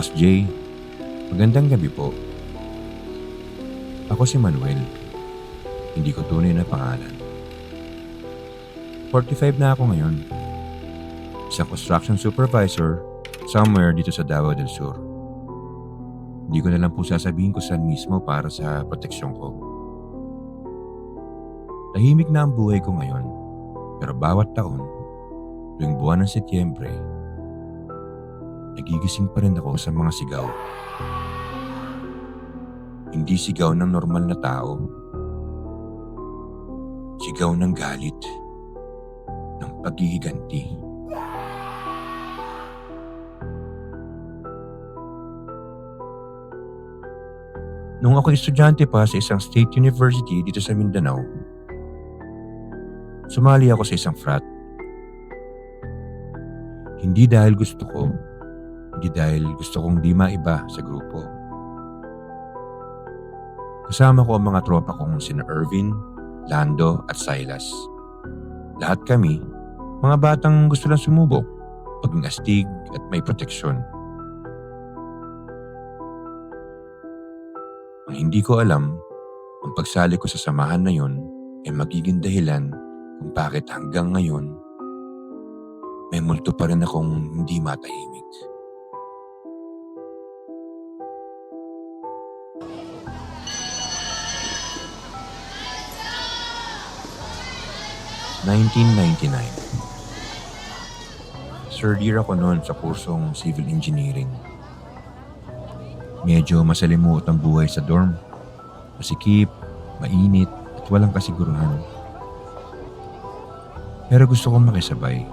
Boss J, magandang gabi po. Ako si Manuel. Hindi ko tunay na pangalan. 45 na ako ngayon. Isang construction supervisor somewhere dito sa Davao del Sur. Hindi ko na lang po sasabihin kung saan mismo para sa proteksyon ko. Tahimik na ang buhay ko ngayon. Pero bawat taon, tuwing buwan ng Setyembre, nagigising pa rin ako sa mga sigaw. Hindi sigaw ng normal na tao. Sigaw ng galit. Ng paghihiganti. Nung ako estudyante pa sa isang state university dito sa Mindanao, sumali ako sa isang frat. Hindi dahil gusto ko, hindi dahil gusto kong di maiba sa grupo. Kasama ko ang mga tropa kong sina Irvin, Lando at Silas. Lahat kami, mga batang gusto lang sumubok, maging astig at may proteksyon. Ang hindi ko alam, ang pagsali ko sa samahan na yon ay magiging dahilan kung bakit hanggang ngayon may multo pa rin akong hindi matahimik. ...1999. Third year ako noon sa kursong Civil Engineering. Medyo masalimuot ang buhay sa dorm. Masikip, mainit, at walang kasiguruhan. Pero gusto kong makisabay.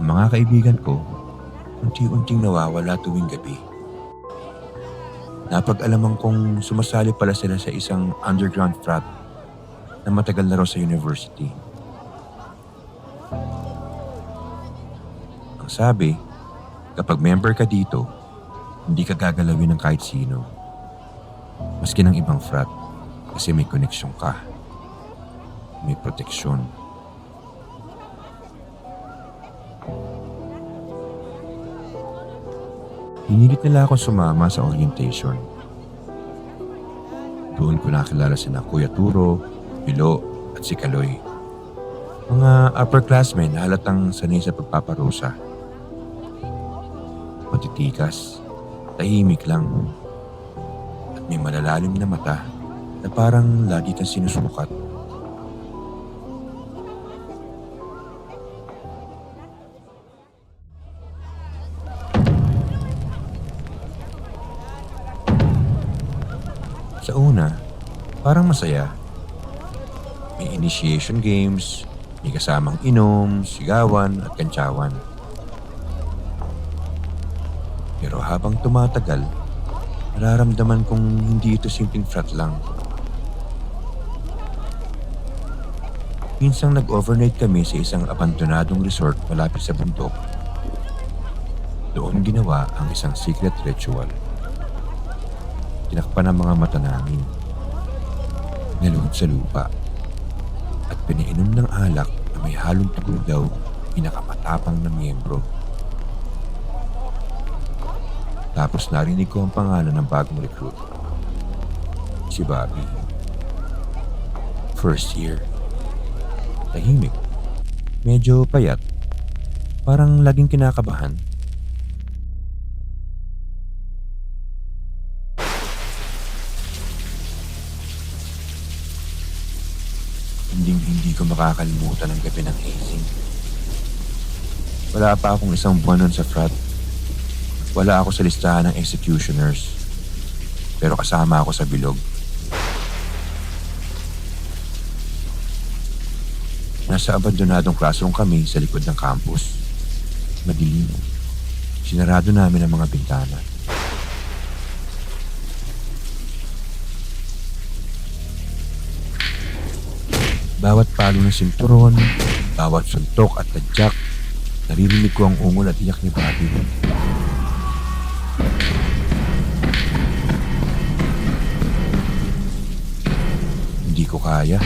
Ang mga kaibigan ko, unti-unting nawawala tuwing gabi. Napag-alaman kong sumasali pala sila sa isang underground frat na matagal na raw sa university. Ang sabi, kapag member ka dito, hindi ka gagalawin ng kahit sino. Maski ng ibang frat kasi may koneksyon ka. May proteksyon. Pinilit nila ako sumama sa orientation. Doon ko nakilala sina Kuya Turo, Bilo at si Kaloy. Mga upperclassmen halatang sanay sa pagpaparusa. Matitikas, tahimik lang. At may malalalim na mata na parang lagi kang sinusukat. Sa una, parang masaya. Initiation games, may kasamang inom, sigawan at kantsawan. Pero habang tumatagal, nararamdaman kong hindi ito simpleng frat lang. Minsang nag-overnight kami sa isang abandonadong resort malapit sa bundok. Doon ginawa ang isang secret ritual. Tinakpan ang mga mata namin. Naluhod sa lupa. Pinainom ng alak na may halong tugol daw pinakamatapang na miyembro. Tapos narinig ko ang pangalan ng bagong recruit. Si Bobby. First year. Tahimik. Medyo payat. Parang laging kinakabahan. Ko makakalimutan ang gabi ng hazing. Wala pa akong isang buwan nun sa frat. Wala ako sa listahan ng executioners. Pero kasama ako sa bilog. Nasa abandonadong classroom kami sa likod ng campus. Madilim. Sinarado namin ang mga bintana. Bawat palo ng sinturon, bawat suntok at tadyak, naririnig ko ang ungol at iyak ni Bobby. Hindi ko kaya.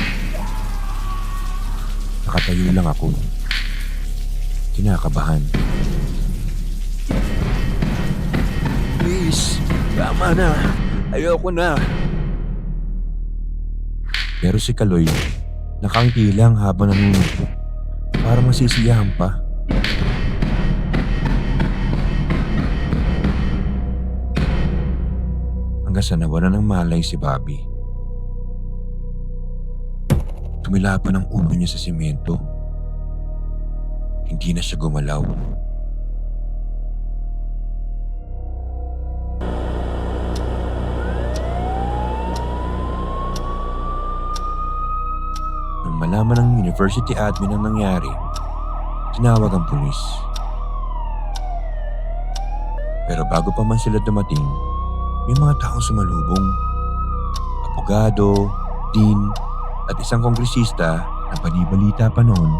Nakatayo lang ako. Kinakabahan. Tama na. Ayoko na. Pero si Kaloy, nakangiti lang habang nanunod. Para masisiyahan pa. Hanggang sa nawala ng malay si Bobby. Tumila pa ng ulo niya sa simento. Hindi na siya gumalaw. Malaman ng university admin ang nangyari, tinawag ang pulis. Pero bago pa man sila dumating, may mga taong sumalubong. Abogado, dean, at isang kongresista na panibalita pa noon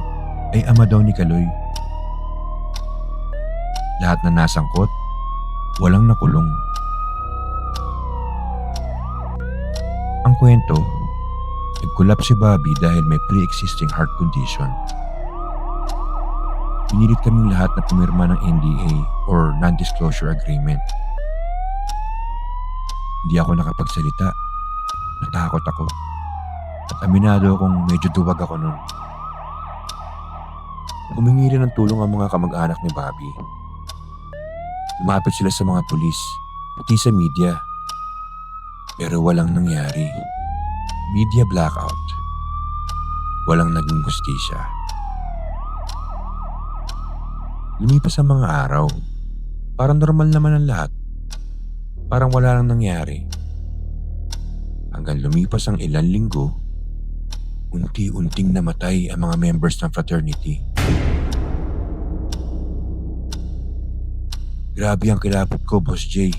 ay ama daw ni Kaloy. Lahat na nasangkot, walang nakulong. Ang kwento, nagkulap si Bobby dahil may pre-existing heart condition. Pinilit kaming lahat na pumirma ng NDA or Non-Disclosure Agreement. Hindi ako nakapagsalita. Natakot ako. At aminado akong medyo duwag ako nun. Humingi rin ng tulong ang mga kamag-anak ni Bobby. Lumapit sila sa mga pulis, pati sa media. Pero walang nangyari. Media blackout. Walang naging hustisya. Lumipas ang mga araw. Parang normal naman ang lahat. Parang wala lang nangyari. Hanggang lumipas ang ilang linggo, unti-unting namatay ang mga members ng fraternity. Grabe ang kilapot ko, Boss Jay.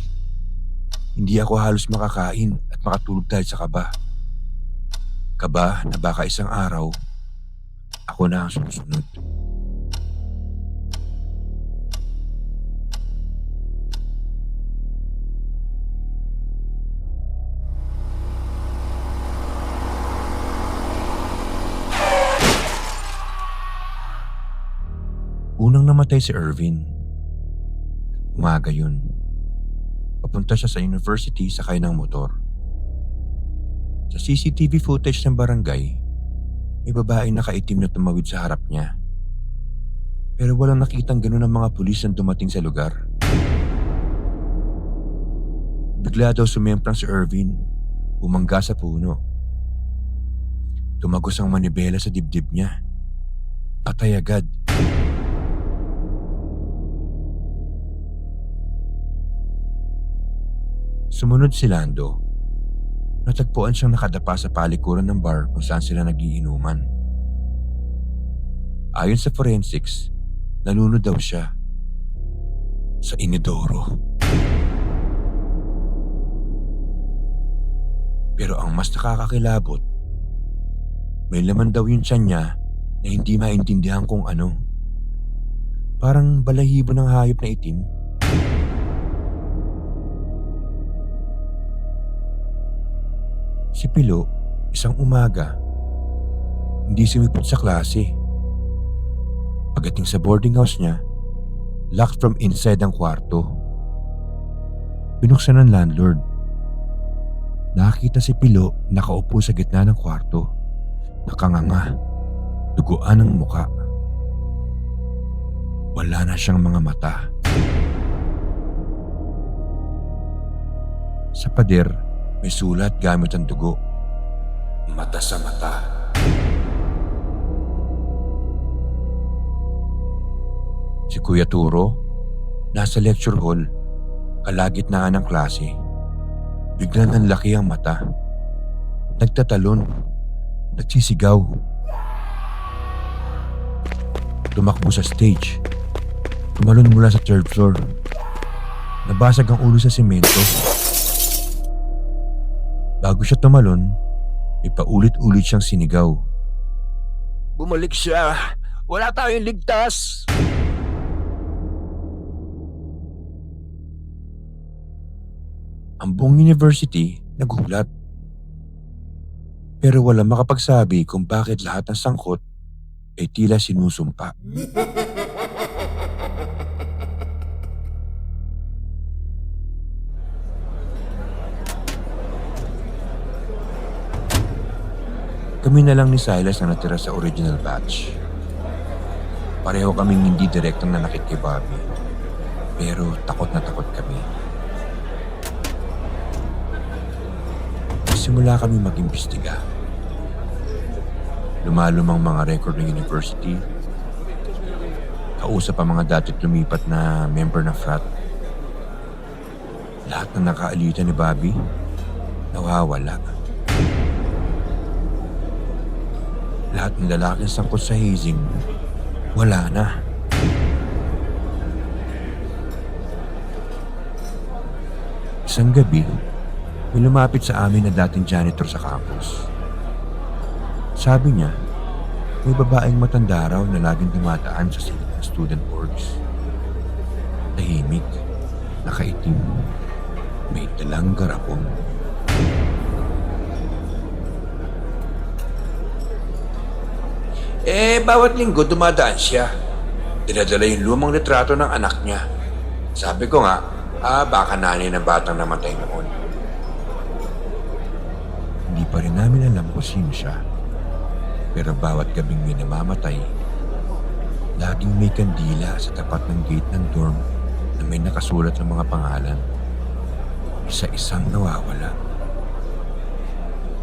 Hindi ako halos makakain at makatulog dahil sa kaba. Kaba na baka isang araw, ako na ang susunod. Unang namatay si Irvin. Umaga yun. Papunta siya sa university sakay ng motor. Sa CCTV footage ng barangay, may babae nakaitim na tumawid sa harap niya. Pero walang nakitang ganun ang mga pulis na dumating sa lugar. Bigla daw sumemprang si Irvin, bumangga sa puno. Tumagos ang manibela sa dibdib niya. Patay agad. Sumunod si Lando. Natagpuan siyang nakadapa sa palikuran ng bar kung saan sila nagiinuman. Ayon sa forensics, nalunod daw siya sa inidoro. Pero ang mas nakakakilabot, may laman daw yung tiyan niya na hindi maintindihan kung ano. Parang balahibo ng hayop na itim. Si Pilo, isang umaga, hindi sumipot sa klase. Pagdating sa boarding house niya, locked from inside ang kwarto. Binuksan ng landlord. Nakakita si Pilo nakaupo sa gitna ng kwarto. Nakanganga, duguan ang muka. Wala na siyang mga mata. Sa pader, may sulat gamit ang dugo. Mata sa mata. Si Kuya Turo, nasa lecture hall, kalagitnaan ng klase. Bigla ng laki ang mata. Nagtatalon. Nagsisigaw. Tumakbo sa stage. Tumalon mula sa third floor. Nabasag ang ulo sa simento. Bago siya tumalon, may paulit-ulit siyang sinigaw. Bumalik siya! Wala tayong ligtas! Ang buong university nagulat. Pero wala makapagsabi kung bakit lahat ng sangkot ay tila sinusumpa. Kami na lang ni Silas ang natira sa original batch. Pareho kaming hindi direktang nanakit kay Bobby. Pero takot na takot kami. Simula kami mag-imbestiga. Lumalumang mga record ng university. Kausap ang mga dati lumipat na member na frat. Lahat na nakaalita ni Bobby, nawawala. Lahat ng lalaking sangkot sa hazing, wala na. Isang gabi, may lumapit sa amin na dating janitor sa campus. Sabi niya, may babaeng matanda raw na laging dumadaan sa silid ng student orgs. Tahimik, nakaitim, may dalang garapon. Eh, bawat linggo dumadaan siya. Dinadala yung lumang litrato ng anak niya. Sabi ko nga, ah, baka nanay ng batang namatay noon. Hindi pa rin namin alam kung sino siya. Pero bawat gabing may namamatay, laging may kandila sa tapat ng gate ng dorm na may nakasulat ng mga pangalan. Isa-isang nawawala.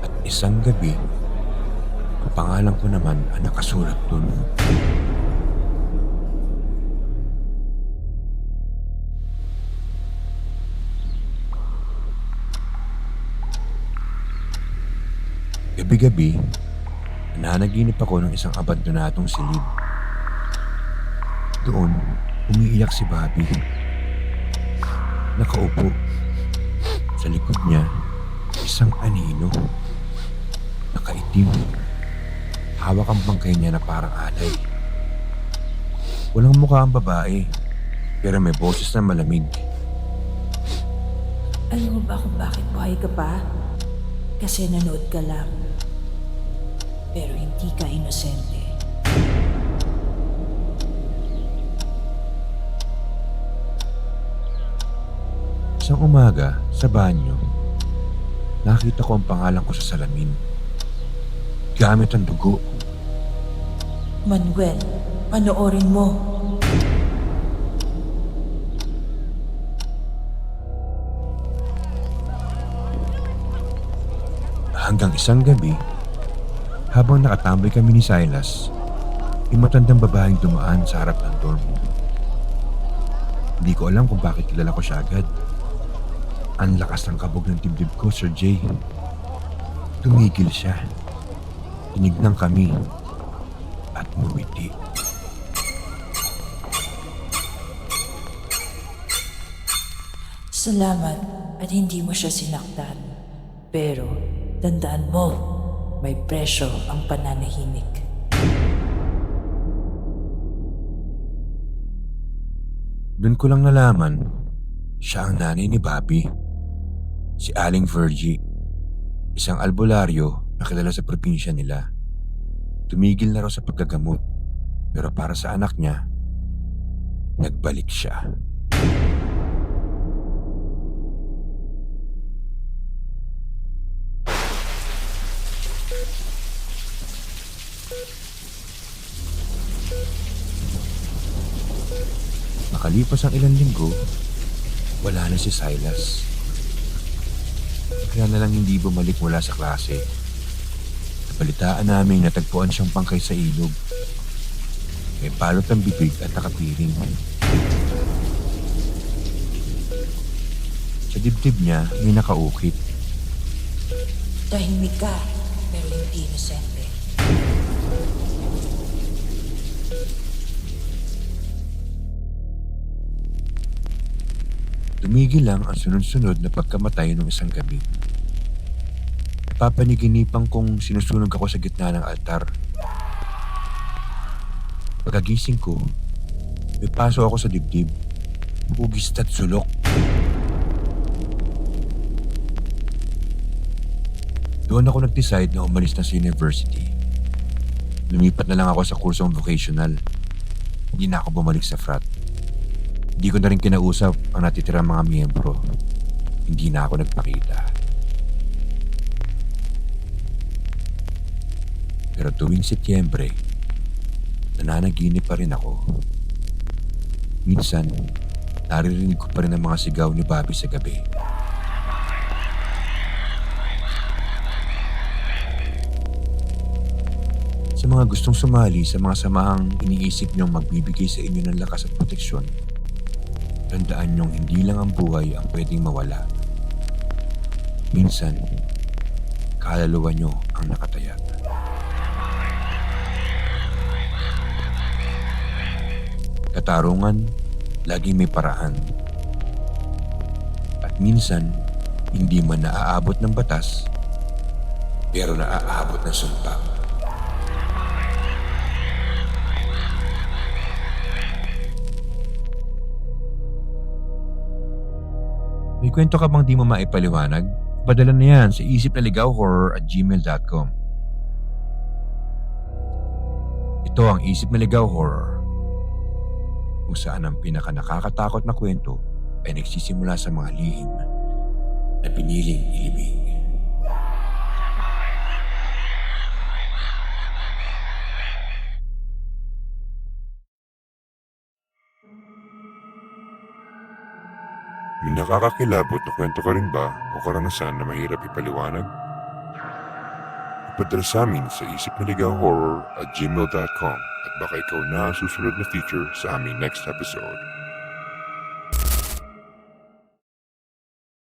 At isang gabi, pangalan ko naman ang nakasulat dun. Gabi-gabi, nananaginip ako ng isang abandonadong silid. Doon, umiiyak si Bobby. Nakaupo. Sa likod niya, isang anino. Nakaitim. Hawak ang bangkay niya na parang alay. Walang mukha ang babae, pero may boses na malamig. Alam mo ba kung bakit buhay ka pa? Kasi nanood ka lang. Pero hindi ka inosente. Isang umaga, sa banyo, nakita ko ang pangalan ko sa salamin. Gamit ang dugo. Manuel, panoorin mo. Hanggang isang gabi, habang nakatambay kami ni Silas, may matandang babaeng dumaan sa harap ng dorm. Hindi ko alam kung bakit kilala ko siya agad. Ang lakas ng kabog ng dibdib ko, Sir Jay. Tumigil siya. Tinignan kami. At ngumiti. Salamat at hindi mo siya sinaktan. Pero, tandaan mo, may presyo ang pananahimik. Doon ko lang nalaman, siya ang nanay ni Bobby. Si Aling Virgie. Isang albularyo na kilala sa probinsya nila. Tumigil na raw sa paggagamot. Pero para sa anak niya, nagbalik siya. Makalipas ang ilang linggo, wala na si Silas. Kaya na lang hindi bumalik mula sa klase. Nabalitaan namin natagpuan siyang pangkay sa ilog. May balot ang bibig at nakapiring. Sa dibdib niya may nakaukit. Tahimik ka, pero hindi inosente. Tumigil lang ang sunod-sunod na pagkamatay ng isang gabi. Papaniginipan kong sinusunog ako sa gitna ng altar. Pagkagising ko, may paso ako sa dibdib. Hugis at sulok. Doon ako nag-decide na umalis na sa university. Lumipat na lang ako sa kursong vocational. Hindi na ako bumalik sa frat. Hindi ko na rin kinausap ang natitirang mga miyembro. Hindi na ako nagpakita. Pero tuwing Setyembre, nananaginip pa rin ako. Minsan, naririnig ko pa rin ang mga sigaw ni Bobby sa gabi. Sa mga gustong sumali sa mga samahang iniisip niyong magbibigay sa inyo ng lakas at proteksyon, tandaan niyong hindi lang ang buhay ang pwedeng mawala. Minsan, kaluluwa niyo ang nakataya. Katarungan, laging may paraan. At minsan, hindi man naaabot ng batas, pero naaabot ng sumpa. May kwento ka bang di mo maipaliwanag? Padala na yan sa isip at gmail.com. Ito ang isip na ligaw horror kung saan ang pinaka nakakatakot na kwento ay nagsisimula sa mga lihim na piniling ilibing. May nakakakilabot na kwento ka rin ba o karanasan na mahirap ipaliwanag? Ipadala sa isip na horror at gmail.com at baka ikaw na susunod na feature sa aming next episode.